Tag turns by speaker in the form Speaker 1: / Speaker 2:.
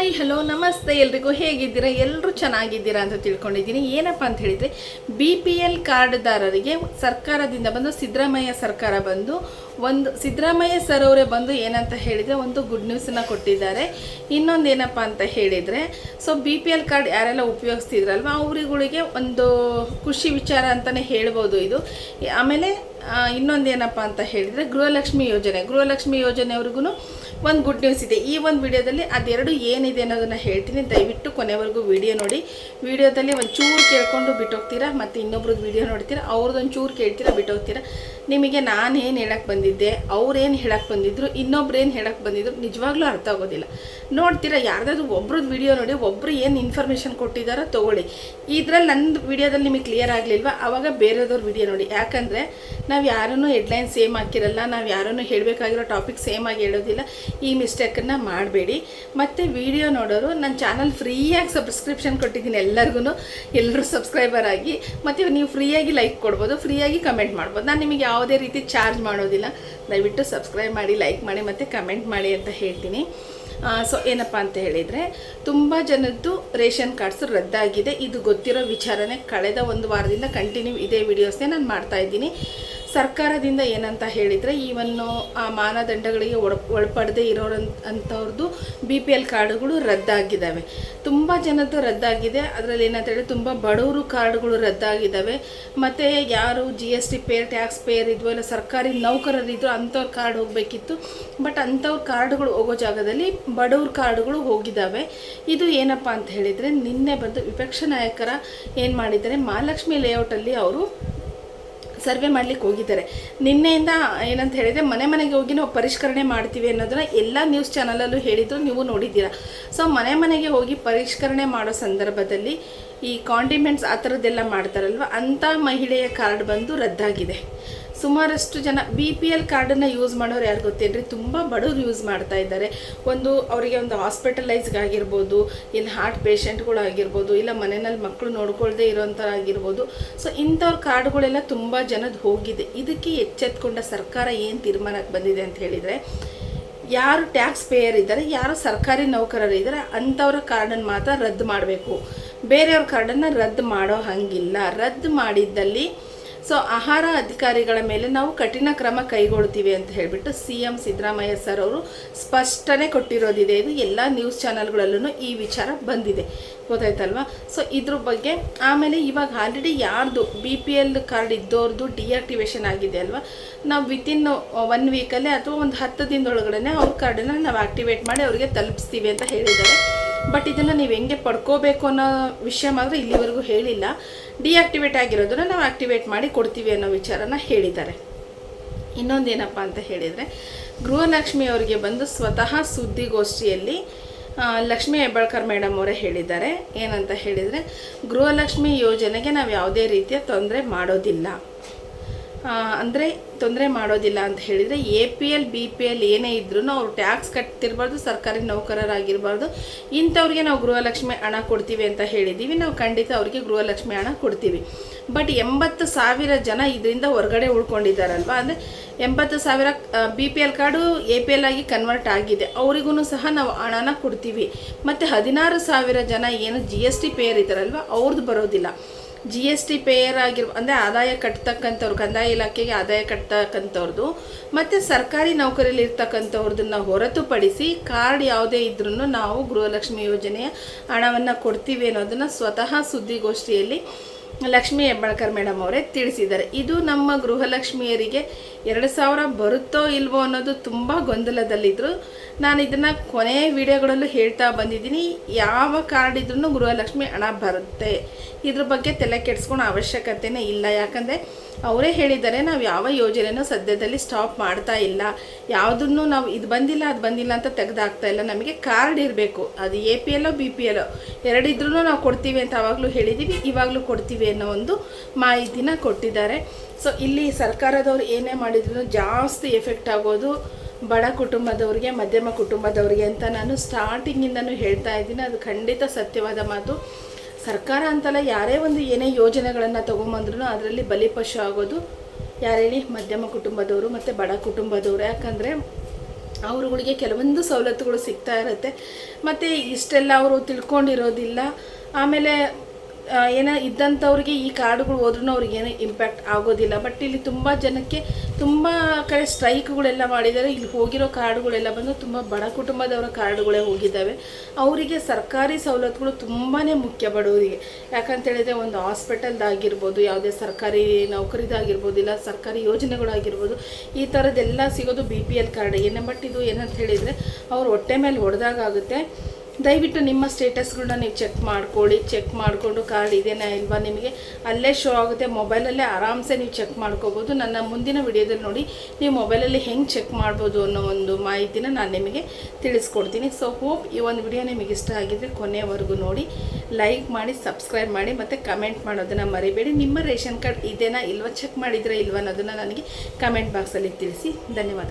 Speaker 1: Hi, hello, ನಮಸ್ತೆ, ಎಲ್ರಿಗೂ ಹೇಗಿದ್ದೀರಾ? ಎಲ್ಲರೂ ಚೆನ್ನಾಗಿದ್ದೀರಾ ಅಂತ ತಿಳ್ಕೊಂಡಿದ್ದೀನಿ. ಏನಪ್ಪ ಅಂತ ಹೇಳಿದರೆ ಬಿ ಪಿ ಎಲ್ ಕಾರ್ಡ್ದಾರರಿಗೆ ಸರ್ಕಾರದಿಂದ ಬಂದು ಸಿದ್ದರಾಮಯ್ಯ ಸರ್ಕಾರ ಬಂದು ಒಂದು ಸಿದ್ದರಾಮಯ್ಯ ಸರ್ ಅವರೇ ಬಂದು ಏನಂತ ಹೇಳಿದರೆ ಒಂದು ಗುಡ್ ನ್ಯೂಸನ್ನು ಕೊಟ್ಟಿದ್ದಾರೆ. ಇನ್ನೊಂದು ಏನಪ್ಪ ಅಂತ ಹೇಳಿದರೆ so B P L card ಯಾರೆಲ್ಲ ಉಪಯೋಗಿಸ್ತಿದ್ರಲ್ವ, ಅವರುಗಳಿಗೆ ಒಂದು ಖುಷಿ ವಿಚಾರ ಅಂತಲೇ ಹೇಳ್ಬೋದು ಇದು. ಆಮೇಲೆ ಇನ್ನೊಂದು ಏನಪ್ಪ ಅಂತ ಹೇಳಿದರೆ, ಗೃಹಲಕ್ಷ್ಮಿ ಯೋಜನೆ. ಗೃಹಲಕ್ಷ್ಮಿ ಯೋಜನೆಯವ್ರಿಗೂ ಒಂದು ಗುಡ್ ನ್ಯೂಸ್ ಇದೆ. ಈ ಒಂದು ವಿಡಿಯೋದಲ್ಲಿ ಅದೆರಡು ಏನಿದೆ ಅನ್ನೋದನ್ನು ಹೇಳ್ತೀನಿ. ದಯವಿಟ್ಟು ಕೊನೆವರೆಗೂ ವಿಡಿಯೋ ನೋಡಿ. ವಿಡಿಯೋದಲ್ಲಿ ಒಂದು ಚೂರು ಕೇಳ್ಕೊಂಡು ಬಿಟ್ಟೋಗ್ತೀರಾ, ಮತ್ತು ಇನ್ನೊಬ್ರದ್ದು ವಿಡಿಯೋ ನೋಡ್ತೀರಾ ಅವ್ರದ್ದೊಂದು ಚೂರು ಕೇಳ್ತೀರಾ, ಬಿಟ್ಟೋಗ್ತೀರಾ? ನಿಮಗೆ ನಾನು ಏನು ಹೇಳಕ್ಕೆ ಬಂದಿದ್ದೆ, ಅವ್ರೇನು ಹೇಳಕ್ಕೆ ಬಂದಿದ್ರು ಇನ್ನೊಬ್ರು ಏನು ಹೇಳಕ್ಕೆ ಬಂದಿದ್ರು, ನಿಜವಾಗ್ಲೂ ಅರ್ಥ ಆಗೋದಿಲ್ಲ. ನೋಡ್ತೀರಾ, ಯಾರ್ದಾದ್ರು ಒಬ್ರದ್ದು ವಿಡಿಯೋ ನೋಡಿ ಒಬ್ಬರು ಏನು ಇನ್ಫಾರ್ಮೇಷನ್ ಕೊಟ್ಟಿದ್ದಾರೋ ತೊಗೊಳ್ಳಿ. ಇದ್ರಲ್ಲಿ ನಂದು ವಿಡಿಯೋದಲ್ಲಿ ನಿಮಗೆ ಕ್ಲಿಯರ್ ಆಗಲಿಲ್ವ? ಆವಾಗ ಬೇರೆದವ್ರ ವಿಡಿಯೋ ನೋಡಿ. ಯಾಕಂದರೆ, ನಾವು ಯಾರನ್ನೂ ಹೆಡ್ಲೈನ್ ಸೇಮ್ ಹಾಕಿರಲ್ಲ, ನಾವು ಯಾರನ್ನೂ ಹೇಳಬೇಕಾಗಿರೋ ಟಾಪಿಕ್ ಸೇಮ್ ಆಗಿ ಹೇಳೋದಿಲ್ಲ. ಈ ಮಿಸ್ಟೇಕನ್ನು ಮಾಡಬೇಡಿ. ಮತ್ತು ವಿಡಿಯೋ ನೋಡೋರು ನನ್ನ ಚಾನಲ್ ಫ್ರೀಯಾಗಿ ಸಬ್ಸ್ಕ್ರಿಪ್ಷನ್ ಕೊಟ್ಟಿದ್ದೀನಿ ಎಲ್ಲರಿಗೂ ಎಲ್ಲರೂ ಸಬ್ಸ್ಕ್ರೈಬರ್ ಆಗಿ, ಮತ್ತು ನೀವು ಫ್ರೀಯಾಗಿ ಲೈಕ್ ಕೊಡ್ಬೋದು ಫ್ರೀಯಾಗಿ ಕಮೆಂಟ್ ಮಾಡ್ಬೋದು. ನಾನು ನಿಮಗೆ ಯಾವುದೇ ರೀತಿ ಚಾರ್ಜ್ ಮಾಡೋದಿಲ್ಲ. ದಯವಿಟ್ಟು ಸಬ್ಸ್ಕ್ರೈಬ್ ಮಾಡಿ, ಲೈಕ್ ಮಾಡಿ ಮತ್ತು ಕಮೆಂಟ್ ಮಾಡಿ ಅಂತ ಹೇಳ್ತೀನಿ. ಸೊ ಏನಪ್ಪ ಅಂತ ಹೇಳಿದರೆ, ತುಂಬ ಜನದ್ದು ರೇಷನ್ ಕಾರ್ಡ್ಸು ರದ್ದಾಗಿದೆ. ಇದು ಗೊತ್ತಿರೋ ವಿಚಾರನೆ ಕಳೆದ ಒಂದು ವಾರದಿಂದ ಕಂಟಿನ್ಯೂ ಇದೇ ವಿಡಿಯೋಸ್ನೇ ನಾನು ಮಾಡ್ತಾ ಇದ್ದೀನಿ. ಸರ್ಕಾರದಿಂದ ಏನಂತ ಹೇಳಿದರೆ, ಈವನ್ನು ಆ ಮಾನದಂಡಗಳಿಗೆ ಒಳ, ಒಳಪಡದೆ ಇರೋರಂತ ಅಂಥವ್ರದ್ದು ಬಿ ಪಿ ಎಲ್ ಕಾರ್ಡುಗಳು ರದ್ದಾಗಿದ್ದಾವೆ. ತುಂಬ ಜನದ್ದು ರದ್ದಾಗಿದೆ. ಅದರಲ್ಲಿ ಏನಂತ ಹೇಳಿ ತುಂಬ ಬಡವರು ಕಾರ್ಡ್ಗಳು ರದ್ದಾಗಿದ್ದಾವೆ. ಮತ್ತು ಯಾರು G S T payer tax payer ಇದ್ವೋ ಇಲ್ಲ, ಸರ್ಕಾರಿ ನೌಕರರಿದ್ರು ಅಂಥವ್ರ ಕಾರ್ಡ್ ಹೋಗಬೇಕಿತ್ತು. ಬಟ್ ಅಂಥವ್ರ ಕಾರ್ಡ್ಗಳು ಹೋಗೋ ಜಾಗದಲ್ಲಿ ಬಡವ್ರ ಕಾರ್ಡ್ಗಳು ಹೋಗಿದ್ದಾವೆ. ಇದು ಏನಪ್ಪ ಅಂತ ಹೇಳಿದರೆ, ನಿನ್ನೆ ಬಂದು ವಿಪಕ್ಷ ನಾಯಕರ ಏನು ಮಾಡಿದ್ದಾರೆ, ಮಹಾಲಕ್ಷ್ಮಿ ಲೇಔಟಲ್ಲಿ ಅವರು ಸರ್ವೆ ಮಾಡ್ಲಿಕ್ಕೆ ಹೋಗಿದ್ದಾರೆ. ನಿನ್ನೆಯಿಂದ ಏನಂತ ಹೇಳಿದರೆ ಮನೆ ಮನೆಗೆ ಹೋಗಿ ನಾವು ಪರಿಷ್ಕರಣೆ ಮಾಡ್ತೀವಿ ಅನ್ನೋದನ್ನ ಎಲ್ಲ ನ್ಯೂಸ್ ಚಾನಲಲ್ಲೂ ಹೇಳಿದ್ರು ನೀವು ನೋಡಿದ್ದೀರಾ. ಸೊ ಮನೆ ಮನೆಗೆ ಹೋಗಿ ಪರಿಷ್ಕರಣೆ ಮಾಡೋ ಸಂದರ್ಭದಲ್ಲಿ ಈ ಕಾಂಡಿಮೆಂಟ್ಸ್ ಆ ಥರದ್ದೆಲ್ಲ ಮಾಡ್ತಾರಲ್ವ, ಅಂಥ ಮಹಿಳೆಯ ಕಾರ್ಡ್ ಬಂದು ರದ್ದಾಗಿದೆ. ಸುಮಾರಷ್ಟು ಜನ ಬಿ ಪಿ ಎಲ್ ಕಾರ್ಡನ್ನು ಯೂಸ್ ಮಾಡೋರು ಯಾರು ಗೊತ್ತೇನ್ರಿ? ತುಂಬ ಬಡವರು ಯೂಸ್ ಮಾಡ್ತಾ ಇದ್ದಾರೆ. ಒಂದು ಅವರಿಗೆ ಒಂದು ಹಾಸ್ಪಿಟಲೈಸ್ಗಾಗಿರ್ಬೋದು ಇಲ್ಲ ಹಾರ್ಟ್ ಪೇಷೆಂಟ್ಗಳಾಗಿರ್ಬೋದು ಇಲ್ಲ ಮನೆಯಲ್ಲಿ ಮಕ್ಕಳು ನೋಡ್ಕೊಳ್ದೇ ಇರೋಂಥ ಆಗಿರ್ಬೋದು. ಸೊ ಇಂಥವ್ರ ಕಾರ್ಡ್ಗಳೆಲ್ಲ ತುಂಬ ಜನದ್ದು ಹೋಗಿದೆ. ಇದಕ್ಕೆ ಎಚ್ಚೆತ್ಕೊಂಡ ಸರ್ಕಾರ ಏನು ತೀರ್ಮಾನಕ್ಕೆ ಬಂದಿದೆ ಅಂತ ಹೇಳಿದರೆ, ಯಾರು ಟ್ಯಾಕ್ಸ್ ಪೇಯರ್ ಇದ್ದಾರೆ, ಯಾರು ಸರ್ಕಾರಿ ನೌಕರರು ಇದ್ದಾರೆ, ಅಂಥವ್ರ ಕಾರ್ಡನ್ನು ಮಾತ್ರ ರದ್ದು ಮಾಡಬೇಕು. ಬೇರೆಯವ್ರ ಕಾರ್ಡನ್ನು ರದ್ದು ಮಾಡೋ ಹಂಗಿಲ್ಲ. ರದ್ದು ಮಾಡಿದ್ದಲ್ಲಿ ಸೊ ಆಹಾರ ಅಧಿಕಾರಿಗಳ ಮೇಲೆ ನಾವು ಕಠಿಣ ಕ್ರಮ ಕೈಗೊಳ್ತೀವಿ ಅಂತ ಹೇಳಿಬಿಟ್ಟು ಸಿ ಎಂ ಸಿದ್ದರಾಮಯ್ಯ ಸರ್ ಅವರು ಸ್ಪಷ್ಟನೆ ಕೊಟ್ಟಿರೋದಿದೆ. ಇದು ಎಲ್ಲ ನ್ಯೂಸ್ ಚಾನಲ್ಗಳಲ್ಲೂ ಈ ವಿಚಾರ ಬಂದಿದೆ. ಗೊತ್ತಾಯ್ತಲ್ವಾ? ಸೊ ಇದ್ರ ಬಗ್ಗೆ ಆಮೇಲೆ ಇವಾಗ ಆಲ್ರೆಡಿ ಯಾರ್ದು ಬಿ ಪಿ ಎಲ್ ಕಾರ್ಡ್ ಇದ್ದವ್ರದ್ದು ಡಿಆಕ್ಟಿವೇಶನ್ ಆಗಿದೆ ಅಲ್ವಾ? ನಾವು ವಿತಿನ್ ಒನ್ ವೀಕಲ್ಲೇ ಅಥವಾ ಒಂದು ಹತ್ತು ದಿನದೊಳಗಡೆ ಅವ್ರ ಕಾರ್ಡನ್ನು ನಾವು ಆಕ್ಟಿವೇಟ್ ಮಾಡಿ ಅವರಿಗೆ ತಲುಪಿಸ್ತೀವಿ ಅಂತ ಹೇಳಿದ್ದಾರೆ. ಬಟ್ ಇದನ್ನು ನೀವು ಹೆಂಗೆ ಪಡ್ಕೋಬೇಕು ಅನ್ನೋ ವಿಷಯ ಮಾತ್ರ ಇಲ್ಲಿವರೆಗೂ ಹೇಳಿಲ್ಲ. ಡಿಆಕ್ಟಿವೇಟ್ ಆಗಿರೋದನ್ನು ನಾವು ಆಕ್ಟಿವೇಟ್ ಮಾಡಿ ಕೊಡ್ತೀವಿ ಅನ್ನೋ ವಿಚಾರನ ಹೇಳಿದ್ದಾರೆ. ಇನ್ನೊಂದೇನಪ್ಪ ಅಂತ ಹೇಳಿದರೆ, ಗೃಹಲಕ್ಷ್ಮಿ ಅವರಿಗೆ ಬಂದು ಸ್ವತಃ ಸುದ್ದಿಗೋಷ್ಠಿಯಲ್ಲಿ ಲಕ್ಷ್ಮಿ ಹೆಬ್ಬಾಳ್ಕರ್ ಮೇಡಮ್ ಅವರೇ ಹೇಳಿದ್ದಾರೆ. ಏನಂತ ಹೇಳಿದರೆ, ಗೃಹಲಕ್ಷ್ಮಿ ಯೋಜನೆಗೆ ನಾವು ಯಾವುದೇ ರೀತಿಯ ತೊಂದರೆ ಮಾಡೋದಿಲ್ಲ. ಅಂದರೆ ತೊಂದರೆ ಮಾಡೋದಿಲ್ಲ ಅಂತ ಹೇಳಿದರೆ A P L B P L ಏನೇ ಇದ್ರೂ ಅವ್ರು ಟ್ಯಾಕ್ಸ್ ಕಟ್ತಿರ್ಬಾರ್ದು, ಸರ್ಕಾರಿ ನೌಕರರಾಗಿರ್ಬಾರ್ದು. ಇಂಥವ್ರಿಗೆ ನಾವು ಗೃಹಲಕ್ಷ್ಮಿ ಹಣ ಕೊಡ್ತೀವಿ ಅಂತ ಹೇಳಿದ್ದೀವಿ ನಾವು ಖಂಡಿತ ಅವರಿಗೆ ಗೃಹಲಕ್ಷ್ಮಿ ಹಣ ಕೊಡ್ತೀವಿ. ಬಟ್ ಎಂಬತ್ತು ಸಾವಿರ ಜನ ಇದರಿಂದ ಹೊರಗಡೆ ಉಳ್ಕೊಂಡಿದ್ದಾರಲ್ವ? ಅಂದರೆ ಎಂಬತ್ತು ಸಾವಿರ B P L card A P L ಆಗಿ ಕನ್ವರ್ಟ್ ಆಗಿದೆ. ಅವರಿಗೂ ಸಹ ನಾವು ಹಣನ ಕೊಡ್ತೀವಿ. ಮತ್ತು ಹದಿನಾರು ಸಾವಿರ ಜನ ಏನು ಜಿ ಎಸ್ ಟಿ ಪೇಯರ್ ಇದ್ದಾರಲ್ವ ಅವ್ರದ್ದು ಬರೋದಿಲ್ಲ. ಜಿ ಎಸ್ ಟಿ ಪೇಯರ್ ಆಗಿರ್ ಅಂದರೆ ಆದಾಯ ಕಟ್ತಕ್ಕಂಥವ್ರು, ಕಂದಾಯ ಇಲಾಖೆಗೆ ಆದಾಯ ಕಟ್ತಕ್ಕಂಥವ್ರದ್ದು ಮತ್ತು ಸರ್ಕಾರಿ ನೌಕರಿಯಲ್ಲಿ ಇರ್ತಕ್ಕಂಥವ್ರದನ್ನ ಹೊರತುಪಡಿಸಿ ಕಾರ್ಡ್ ಯಾವುದೇ ಇದ್ರೂ ನಾವು ಗೃಹಲಕ್ಷ್ಮಿ ಯೋಜನೆಯ ಹಣವನ್ನು ಕೊಡ್ತೀವಿ ಅನ್ನೋದನ್ನು ಸ್ವತಃ ಸುದ್ದಿಗೋಷ್ಠಿಯಲ್ಲಿ ಲಕ್ಷ್ಮೀ ಹೆಬ್ಬಾಳ್ಕರ್ ಮೇಡಮ್ ಅವರೇ ತಿಳಿಸಿದ್ದಾರೆ. ಇದು ನಮ್ಮ ಗೃಹಲಕ್ಷ್ಮಿಯರಿಗೆ ಎರಡು ಸಾವಿರ ಬರುತ್ತೋ ಇಲ್ವೋ ಅನ್ನೋದು ತುಂಬ ಗೊಂದಲದಲ್ಲಿದ್ದರು ನಾನು ಇದನ್ನು ಕೊನೆಯ ವಿಡಿಯೋಗಳಲ್ಲೂ ಹೇಳ್ತಾ ಬಂದಿದ್ದೀನಿ. ಯಾವ ಕಾರ್ಡ್ ಇದ್ರೂ ಗೃಹಲಕ್ಷ್ಮಿ ಹಣ ಬರುತ್ತೆ? ಇದ್ರ ಬಗ್ಗೆ ತಲೆ ಕೆಡಿಸ್ಕೊಳೋ ಅವಶ್ಯಕತೆನೇ ಇಲ್ಲ. ಯಾಕಂದರೆ ಅವರೇ ಹೇಳಿದ್ದಾರೆ, ನಾವು ಯಾವ ಯೋಜನೆಯೂ ಸದ್ಯದಲ್ಲಿ ಸ್ಟಾಪ್ ಮಾಡ್ತಾ ಇಲ್ಲ. ಯಾವುದನ್ನು ನಾವು ಇದು ಬಂದಿಲ್ಲ, ಅದು ಬಂದಿಲ್ಲ ಅಂತ ತೆಗೆದಾಕ್ತಾ ಇಲ್ಲ. ನಮಗೆ ಕಾರ್ಡ್ ಇರಬೇಕು. ಅದು ಎ ಪಿ ಎಲ್ಲೋ ಬಿ ಪಿ ಎಲ್ಲೋ ಎರಡಿದ್ರೂ ನಾವು ಕೊಡ್ತೀವಿ ಅಂತ ಆವಾಗಲೂ ಹೇಳಿದ್ದೀವಿ ಇವಾಗಲೂ ಕೊಡ್ತೀವಿ. ಅನ್ನೋ ಒಂದು ಮಾಹಿತಿನ ಕೊಟ್ಟಿದ್ದಾರೆ. ಸೊ ಇಲ್ಲಿ ಸರ್ಕಾರದವ್ರು ಏನೇ ಮಾಡಿದ್ರು ಜಾಸ್ತಿ ಎಫೆಕ್ಟ್ ಆಗೋದು ಬಡ ಕುಟುಂಬದವ್ರಿಗೆ, ಮಧ್ಯಮ ಕುಟುಂಬದವ್ರಿಗೆ ಅಂತ ನಾನು ಸ್ಟಾರ್ಟಿಂಗಿಂದನೂ ಹೇಳ್ತಾ ಇದ್ದೀನಿ. ಅದು ಖಂಡಿತ ಸತ್ಯವಾದ ಮಾತು. ಸರ್ಕಾರ ಅಂತಲ್ಲ ಯಾರೇ ಒಂದು ಏನೇ ಯೋಜನೆಗಳನ್ನು ತೊಗೊಂಬಂದ್ರೂ ಅದರಲ್ಲಿ ಬಲಿಪಶು ಆಗೋದು. ಯಾರೇಳಿ ಮಧ್ಯಮ ಕುಟುಂಬದವರು ಮತ್ತು ಬಡ ಕುಟುಂಬದವರು. ಯಾಕಂದರೆ ಅವರುಗಳಿಗೆ ಕೆಲವೊಂದು ಸವಲತ್ತುಗಳು ಸಿಗ್ತಾ ಇರುತ್ತೆ. ಮತ್ತು ಇಷ್ಟೆಲ್ಲ ಅವರು ತಿಳ್ಕೊಂಡಿರೋದಿಲ್ಲ. ಆಮೇಲೆ ಏನೋ ಇದ್ದಂಥವ್ರಿಗೆ ಈ ಕಾರ್ಡುಗಳು ಹೋದ್ರೂ ಅವ್ರಿಗೆ ಏನೂ ಇಂಪ್ಯಾಕ್ಟ್ ಆಗೋದಿಲ್ಲ. ಬಟ್ ಇಲ್ಲಿ ತುಂಬ ಜನಕ್ಕೆ ತುಂಬ ಕಡೆ ಸ್ಟ್ರೈಕ್ಗಳೆಲ್ಲ ಮಾಡಿದ್ದಾರೆ. ಇಲ್ಲಿ ಹೋಗಿರೋ ಕಾರ್ಡುಗಳೆಲ್ಲ ಬಂದು ತುಂಬ ಬಡ ಕುಟುಂಬದವರ ಕಾರ್ಡುಗಳೇ ಹೋಗಿದ್ದಾವೆ. ಅವರಿಗೆ ಸರ್ಕಾರಿ ಸವಲತ್ತುಗಳು ತುಂಬಾ ಮುಖ್ಯ ಬಡವರಿಗೆ. ಯಾಕಂತ ಹೇಳಿದ್ರೆ ಒಂದು ಹಾಸ್ಪಿಟಲ್ದಾಗಿರ್ಬೋದು, ಯಾವುದೇ ಸರ್ಕಾರಿ ನೌಕರಿದಾಗಿರ್ಬೋದು, ಇಲ್ಲ ಸರ್ಕಾರಿ ಯೋಜನೆಗಳಾಗಿರ್ಬೋದು, ಈ ಥರದ್ದೆಲ್ಲ ಸಿಗೋದು ಬಿ ಪಿ ಎಲ್ ಕಾರ್ಡ್ ಏನೇ ಬಟ್ ಇದು ಏನಂತ ಹೇಳಿದರೆ ಅವ್ರು ಹೊಟ್ಟೆ ಮೇಲೆ ಹೊಡೆದಾಗುತ್ತೆ ದಯವಿಟ್ಟು ನಿಮ್ಮ ಸ್ಟೇಟಸ್ಗಳನ್ನ ನೀವು ಚೆಕ್ ಮಾಡ್ಕೊಳ್ಳಿ, ಚೆಕ್ ಮಾಡಿಕೊಂಡು ಕಾರ್ಡ್ ಇದೆಯಾ ಇಲ್ವಾ ನಿಮಗೆ, ಅಲ್ಲೇ ಶೋ ಆಗುತ್ತೆ. ಮೊಬೈಲಲ್ಲೇ ಆರಾಮ್ಸೆ ನೀವು ಚೆಕ್ ಮಾಡ್ಕೋಬೋದು. ನನ್ನ ಮುಂದಿನ ವಿಡಿಯೋದಲ್ಲಿ ನೋಡಿ ನೀವು ಮೊಬೈಲಲ್ಲಿ ಹೆಂಗೆ ಚೆಕ್ ಮಾಡ್ಬೋದು ಅನ್ನೋ ಒಂದು ಮಾಹಿತಿನ ನಾನು ನಿಮಗೆ ತಿಳಿಸ್ಕೊಡ್ತೀನಿ. ಸೊ ಹೋಪ್ ಈ ಒಂದು ವಿಡಿಯೋ ನಿಮಗೆ ಇಷ್ಟ ಆಗಿದ್ದರೆ ಕೊನೆಯವರೆಗೂ ನೋಡಿ ಲೈಕ್ ಮಾಡಿ ಸಬ್ಸ್ಕ್ರೈಬ್ ಮಾಡಿ ಮತ್ತು ಕಮೆಂಟ್ ಮಾಡೋದನ್ನು ಮರಿಬೇಡಿ. ನಿಮ್ಮ ರೇಷನ್ ಕಾರ್ಡ್ ಇದೇನಾ ಇಲ್ವಾ ಚೆಕ್ ಮಾಡಿದ್ರೆ ಇಲ್ವಾ ಅನ್ನೋದನ್ನು ನನಗೆ ಕಮೆಂಟ್ ಬಾಕ್ಸಲ್ಲಿ ತಿಳಿಸಿ. ಧನ್ಯವಾದ.